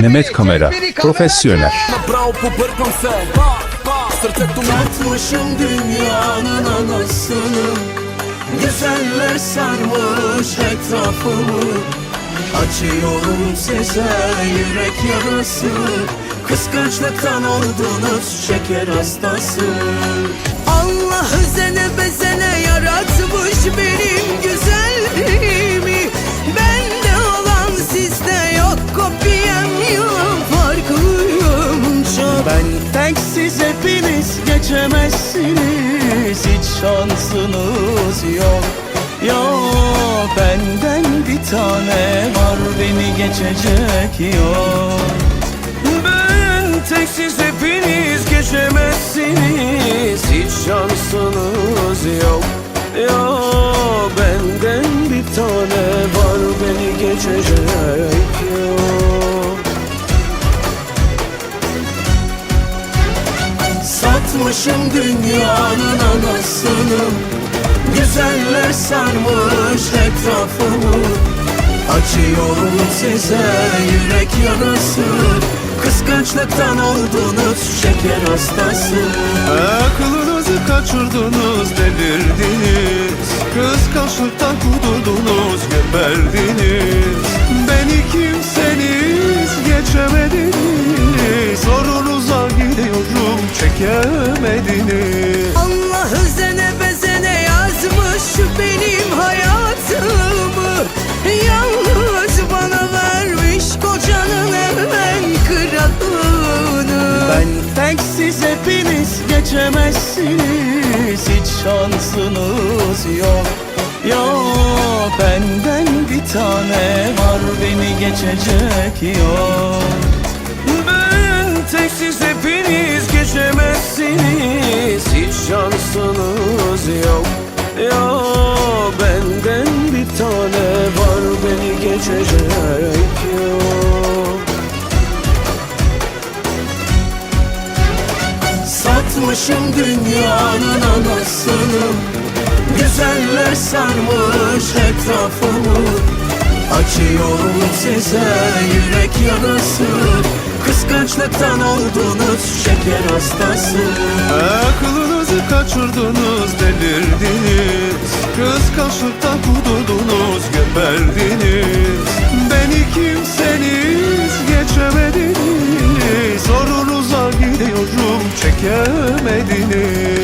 Mehmet Kamera, profesyonel. Dünyanın anasını. Güzeller sarmış etrafımı. Açıyorum size yürek yarası. Kıskançlıktan oldunuz şeker hastası. Allah özene bezene yaratmış yok farklıyım çok Ben teksiz hepiniz geçemezsiniz. Hiç şansınız yok. Yok benden bir tane var beni geçecek yok. Ben teksiz hepiniz geçemezsiniz. Hiç şansınız yok. Ya benden bir tane var beni geçecek yok Satmışım dünyanın anasını. Güzeller sarmış etrafımı Açıyorum size yürek yarası Kıskançlıktan oldunuz şeker hastası. Aklınızı kaçırdınız delirdiniz. Kıskançlıktan kudurdunuz geberdiniz Beni kimseniz geçemediniz. Sorunuza gidiyorum çekemediniz geçemezsiniz Hiç şansınız yok. Yok benden bir tane var beni geçecek yok. Ben teksiz hepiniz geçemezsiniz Hiç şansınız yok. Ya benden bir tane var beni geçecek Satmışım dünyanın anasını. Güzeller sarmış etrafımı. Açıyorum size yürek yarası Kıskançlıktan oldunuz şeker hastası. Aklınızı kaçırdınız delirdiniz. Kıskançlıktan kudurdunuz geberdiniz Beni kimseniz geçemediniz. Sorunuza gidiyorum Medine'ye